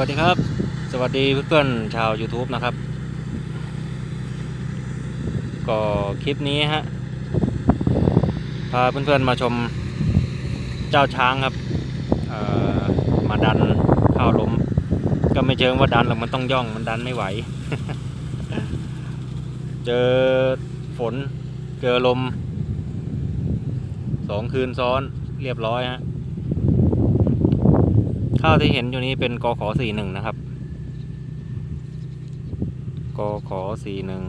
วัสดีครับ สวัสดีเพื่อนๆชาว YouTube นะครับ ก็คลิปนี้ฮะ พาเพื่อนๆมาชมเจ้าช้างครับมาดันข้าวล้ม ก็ไม่เชิงว่าดันหรอกมันต้องย่องมันดันไม่ไหว เจอฝนเจอลมสองคืนซ้อนเรียบร้อยฮะ ข้าวที่เห็นอยู่นี้เป็นกขอสี่หนึ่งนะครับกขอสี่หนึ่ง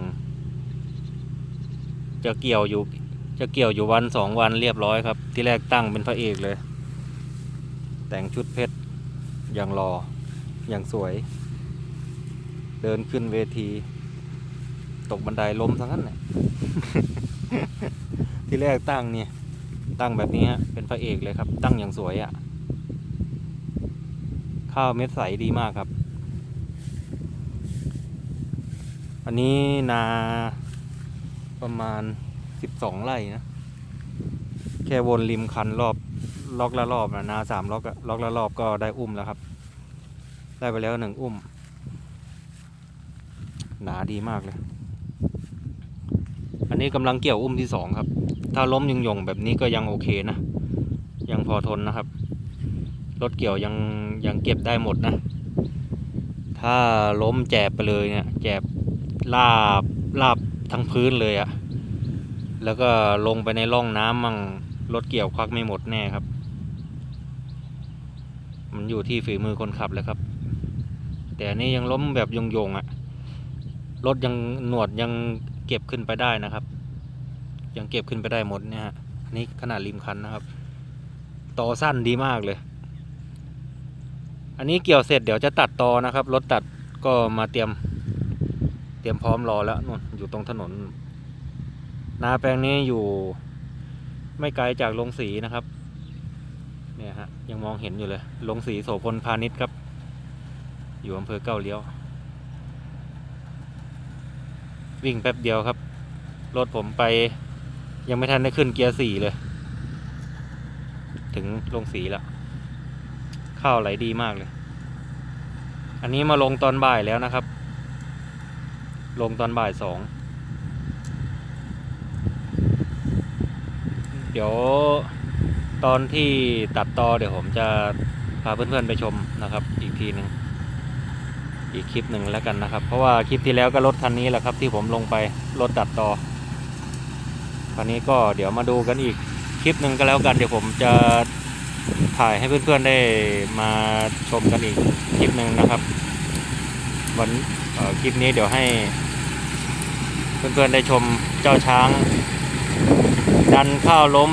จะเกี่ยวอยู่จะเกี่ยวอยู่วันสองวันเรียบร้อยครับ ที่แรกตั้งเป็นพระเอกเลย แต่งชุดเพชรอย่างรออย่างสวย เดินขึ้นเวที ตกบันไดล้มทั้งนั้นแหละที่แรกตั้งเนี่ยตั้งแบบนี้ฮะเป็นพระเอกเลยครับ ตั้งอย่างสวยอะ่ะ ข้าวเม็ดใสดีมากครับ อันนี้นาประมาณสิบสองไร่นะ แค่วนริมคันรอบล็อกละรอบนะนาสามล็อกอะล็อกละรอบก็ได้อุ้มแล้วครับ ได้ไปแล้วหนึ่งอุ้ม หนาดีมากเลย อันนี้กำลังเกี่ยวอุ้มที่สองครับ ถ้าล้มยงยงแบบนี้ก็ยังโอเคนะ ยังพอทนนะครับ รถเกี่ยวยังยังเก็บได้หมดนะ ถ้าล้มแจบไปเลยเนี่ยแจบลาบลาบทั้งพื้นเลยอะแล้วก็ลงไปในร่องน้ำมั่งรถเกี่ยวควักไม่หมดแน่ครับ มันอยู่ที่ฝีมือคนขับแล้วครับ แต่อันนี่ยังล้มแบบยงยงอะรถยังหนวดยังเก็บขึ้นไปได้นะครับ ยังเก็บขึ้นไปได้หมดเนี่ยฮะอันนี้ขนาดริมคันนะครับ ต่อสั้นดีมากเลย อันนี้เกี่ยวเสร็จเดี๋ยวจะตัดตอนะครับ รถตัดก็มาเตรียม เตรียมพร้อมรอแล้วนู่นอยู่ตรงถนน นาแปลงนี้อยู่ไม่ไกลจากโรงสีนะครับ เนี่ยฮะยังมองเห็นอยู่เลยโรงสีโสพลพาณิชย์ครับ อยู่อำเภอเก้าเลี้ยว วิ่งแป๊บเดียวครับ รถผมไปยังไม่ทันได้ขึ้นเกียร์สี่เลย ถึงโรงสีแล้วข้าวไหลดีมากเลย อันนี้มาลงตอนบ่ายแล้วนะครับ ลงตอนบ่ายสอง เดี๋ยวตอนที่ตัดต่อเดี๋ยวผมจะพาเพื่อนๆไปชมนะครับ อีกทีหนึ่งอีกคลิปหนึ่งแล้วกันนะครับ เพราะว่าคลิปที่แล้วก็รถคันนี้แหละครับ ที่ผมลงไปรถตัดต่อคราวนี้ก็เดี๋ยวมาดูกันอีกคลิปหนึ่งก็แล้วกันเดี๋ยวผมจะ ถ่ายให้เพื่อนๆได้มาชมกันอีกคลิปหนึ่งนะครับ วันคลิปนี้เดี๋ยวให้ เพื่อนๆได้ชมเจ้าช้าง ดันข้าวล้ม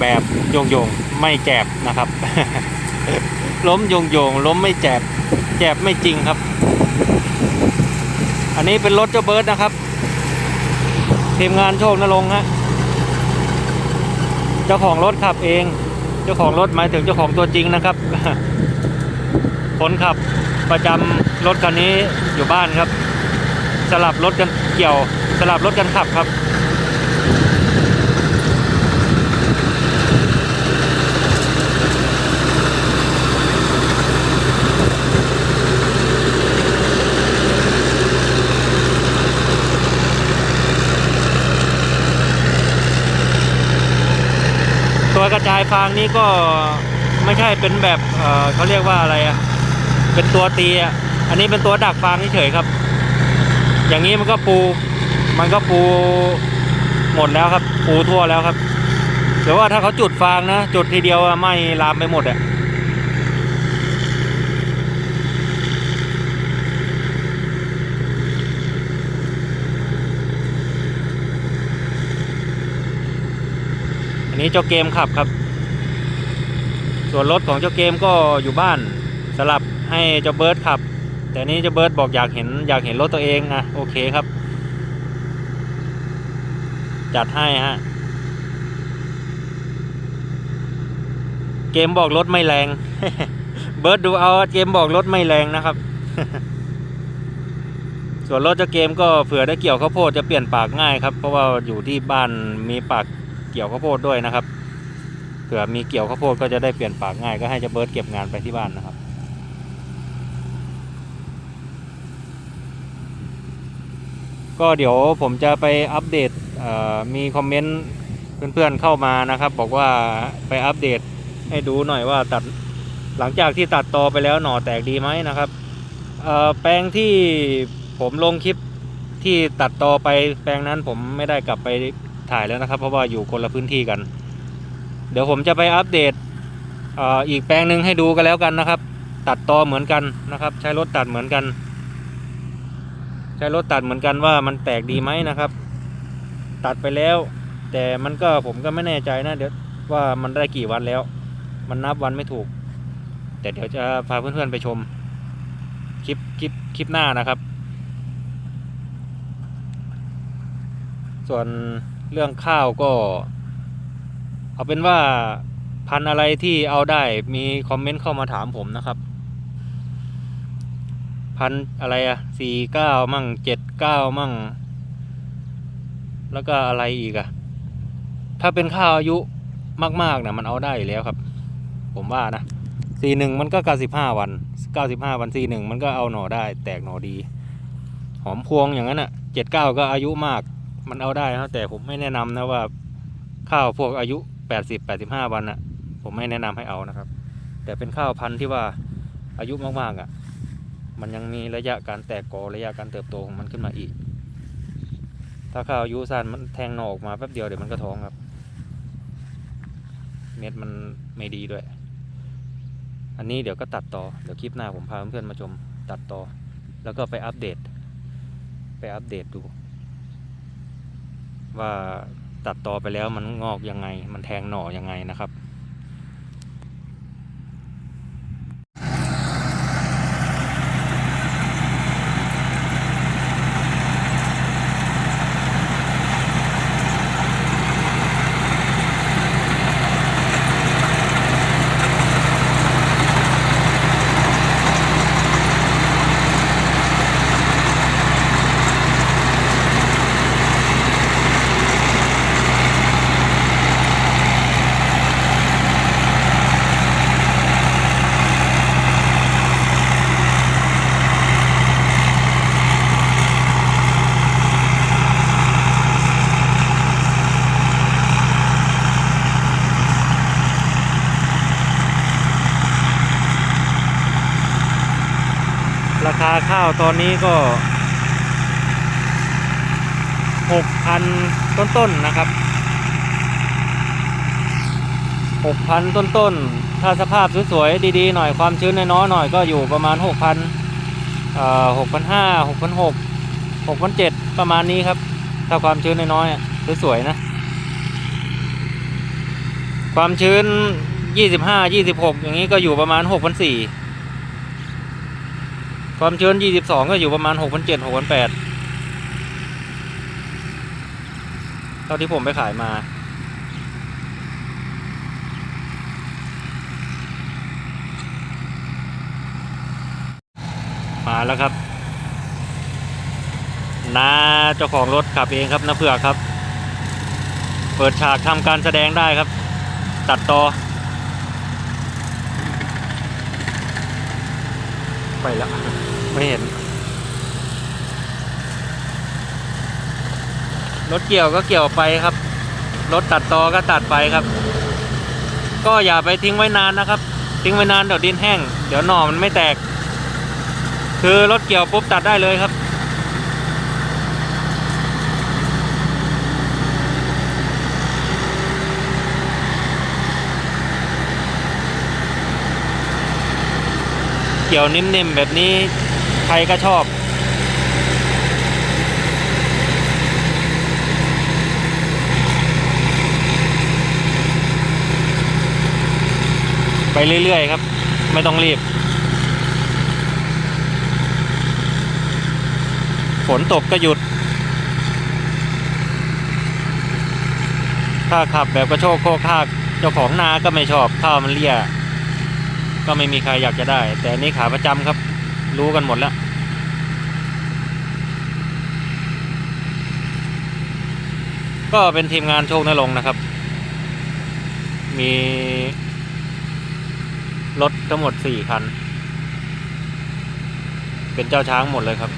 แบบโยงโยงๆไม่แจบนะครับ ล้มโยงโยงๆล้มไม่แจบแจบไม่จริงครับ อันนี้เป็นรถเจ้าเบิร์ดนะครับทีมงานโชคนรงฮะเจ้าของรถขับเอง เจ้าของรถหมายถึงเจ้าของตัวจริงนะครับ คนขับประจำรถคันนี้อยู่บ้านครับ สลับรถกันเกี่ยว สลับรถกันขับครับ ตัวกระจายฟางนี้ก็ไม่ใช่เป็นแบบเเขาเรียกว่าอะไรอะเป็นตัวตีอะอันนี้เป็นตัวดักฟางเฉยครับ อย่างนี้มันก็ปู มันก็ปูหมดแล้วครับ ปูทั่วแล้วครับแต่ว่าถ้าเขาจุดฟางนะ จุดทีเดียวไหม่ลามไปหมดอะอันนี้เจ้าเกมขับครับ ส่วนรถของเจ้าเกมก็อยู่บ้านสลับให้เจ้าเบิร์ดขับ แต่นี้เจ้าเบิร์ดบอกอยากเห็นอยากเห็นรถตัวเองนะโอเคครับ จัดให้ฮะเกมบอกรถไม่แรง เบิร์ดดูเอาเกมบอกรถไม่แรงนะครับ ส่วนรถเจ้าเกมก็เผื่อได้เกี่ยวข้าวโพดจะเปลี่ยนปากง่ายครับ เพราะว่าอยู่ที่บ้านมีปากเกี่ยวข้าวโพดด้วยนะครับ เผื่อมีเกี่ยวข้าวโพดก็จะได้เปลี่ยนปากง่ายก็ให้จะเบิร์ดเก็บงานไปที่บ้านนะครับ ก็เดี๋ยวผมจะไปอัปเดตมีคอมเมนต์เพื่อนๆเข้ามานะครับ บอกว่าไปอัปเดตให้ดูหน่อยว่าตัดหลังจากที่ตัดตอไปแล้วหน่อแตกดีไหมนะครับแปลงที่ผมลงคลิปที่ตัดตอไปแปลงนั้นผมไม่ได้กลับไปถ่ายแล้วนะครับ เพราะว่าอยู่คนละพื้นที่กัน เดี๋ยวผมจะไปอัปเดตอ่ออีกแปลงหนึ่งให้ดูกันแล้วกันนะครับ ตัดตอเหมือนกันนะครับ ใช้รถตัดเหมือนกัน ใช้รถตัดเหมือนกันว่ามันแตกดีไหมนะครับ ตัดไปแล้ว แต่มันก็ผมก็ไม่แน่ใจนะ เดี๋ยวว่ามันได้กี่วันแล้ว มันนับวันไม่ถูก แต่เดี๋ยวจะพาเพื่อนๆไปชม คลิปคลิปคลิปหน้านะครับ ส่วนเรื่องข้าวก็ เอาเป็นว่าพันอะไรที่เอาได้มีคอมเมนต์เข้ามาถามผมนะครับ พันอะไรอะสี่เก้ามั่งเจ็ดเก้ามั่ง แล้วก็อะไรอีกอะถ้าเป็นข้าวอายุมากๆนะมันเอาได้อยู่แล้วครับ ผมว่านะสี่หนึ่งมันก็เก้าสิบห้าวันเก้าสิบห้าวันสี่หนึ่งมันก็เอาหน่อได้ แตกหน่อดี หอมพวงอย่างนั้นอะเจ็ดเก้าก็อายุมาก มันเอาได้นะแต่ผมไม่แนะนำนะว่าข้าวพวกอายุ แปดสิบแปดสิบห้าวันอะผมไม่แนะนำให้เอานะครับ แต่เป็นข้าวพันธุ์ที่ว่าอายุมากๆอะมันยังมีระยะการแตกกอระยะการเติบโตของมันขึ้นมาอีก ถ้าข้าวอายุสั้นมันแทงหนอออกมาแป๊บเดียวเดี๋ยวมันก็ท้องครับ เม็ดมันไม่ดีด้วย อันนี้เดี๋ยวก็ตัดต่อเดี๋ยวคลิปหน้าผมพาเพื่อนๆมาชมตัดต่อ แล้วก็ไปอัปเดต ไปอัปเดตดู ว่า ตัดต่อไปแล้วมันงอกยังไง มันแทงหน่อยังไงนะครับ คาข้าวตอนนี้ก็หกพันต้นๆนนะครับหกพันต้นๆ ถ้าสภาพสวยๆ ดีๆ หน่อยความชื้นน้อยๆหน่อยก็อยู่ประมาณหกพันหกพันห้าหกพันหกหกพันเจ็ดประมาณนี้ครับ ถ้าความชื้นน้อยๆสวยๆนะ ความชื้นยี่สิบห้ายี่สิบหกอย่างนี้ก็อยู่ประมาณหกพันสี่ ความชื้น 22 ก็อยู่ประมาณ 6,700 6,800เท่าที่ผมไปขายมามาแล้วครับนาเจ้าของรถขับเองครับนาเผือกครับ เปิดฉากทำการแสดงได้ครับ ตัดต่อ ไปแล้ว ไม่เห็น รถเกี่ยวก็เกี่ยวไปครับ รถตัดตอก็ตัดไปครับ ก็อย่าไปทิ้งไว้นานนะครับ ทิ้งไว้นานเดี๋ยวดินแห้ง เดี๋ยวหน่อมันไม่แตก คือรถเกี่ยวปุ๊บตัดได้เลยครับเกี่ยวนิ่มๆแบบนี้ ใครก็ชอบ ไปเรื่อย ๆ ครับ ไม่ต้องรีบ ฝนตกก็หยุด ถ้าขับแบบกระโชกโคกคากเจ้าของนาก็ไม่ชอบข้าวมันเลี่ยก็ไม่มีใครอยากจะได้ แต่อันนี้ขาประจำครับ รู้กันหมดแล้ว ก็เป็นทีมงานโชคนรงนะครับ มีรถทั้งหมดสี่คัน เป็นเจ้าช้างหมดเลยครับ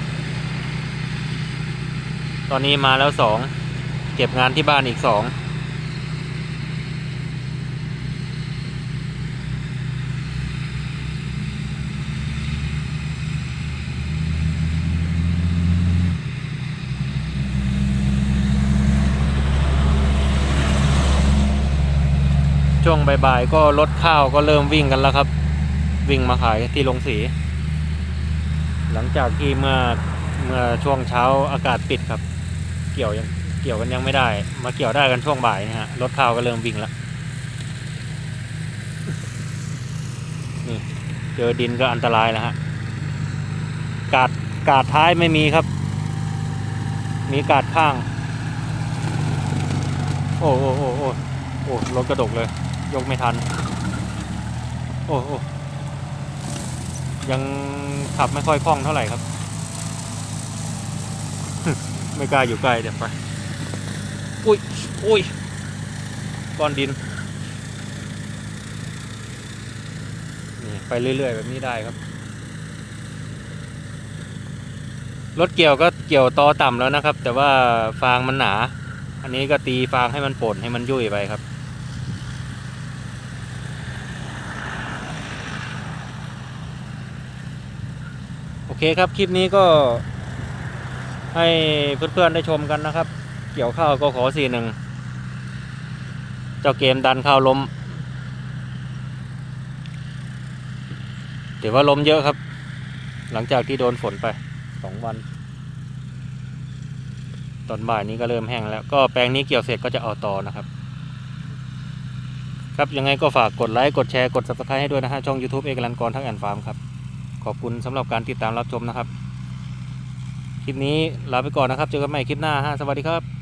ตอนนี้มาแล้วสองเก็บงานที่บ้านอีกสอง ช่วงบ่ายๆก็รถข้าวก็เริ่มวิ่งกันแล้วครับ วิ่งมาขายที่ลงสี หลังจากที่เมื่อเมื่อช่วงเช้าอากาศปิดครับ เกี่ยวยังเกี่ยวกันยังไม่ได้ มาเกี่ยวได้กันช่วงบ่ายนะฮะรถข้าวก็เริ่มวิ่งแล้วนี่เจอดินก็อันตรายแล้วฮะกาดกาดท้ายไม่มีครับ มีกาดข้าง โอ้โอ้โอ้โอ้โอ้รถกระดกเลย ยกไม่ทัน โอ้โอยังขับไม่ค่อยคล่องเท่าไหร่ครับ ไม่กล้าอยู่ใกล้เดี๋ยวไป อุ้ย อุ้ย ก้อนดิน นี่ไปเรื่อย ๆ แบบนี้ได้ครับ รถเกี่ยวก็เกี่ยวตอต่ำแล้วนะครับ แต่ว่าฟางมันหนา อันนี้ก็ตีฟางให้มันป่นให้มันยุ่ยไปครับ เคครับ คลิปนี้ก็ให้เพื่อนๆได้ชมกันนะครับ เกี่ยวข้าวก็ขอสี่หนึ่ง เจ้าเกมดันข้าวล้มถือว่าล้มเยอะครับ หลังจากที่โดนฝนไปสองวัน ตอนบ่ายนี้ก็เริ่มแห้งแล้ว ก็แปลงนี้เกี่ยวเสร็จก็จะเอาต่อนะครับ ครับยังไงก็ฝากกดไลค์ กดแชร์ กด subscribe ให้ด้วยนะฮะช่อง YouTube เอกลันกรทั้งแอนฟาร์มครับ ขอบคุณสำหรับการติดตามรับชมนะครับ คลิปนี้ลาไปก่อนนะครับ เจอกันใหม่คลิปหน้าฮะสวัสดีครับ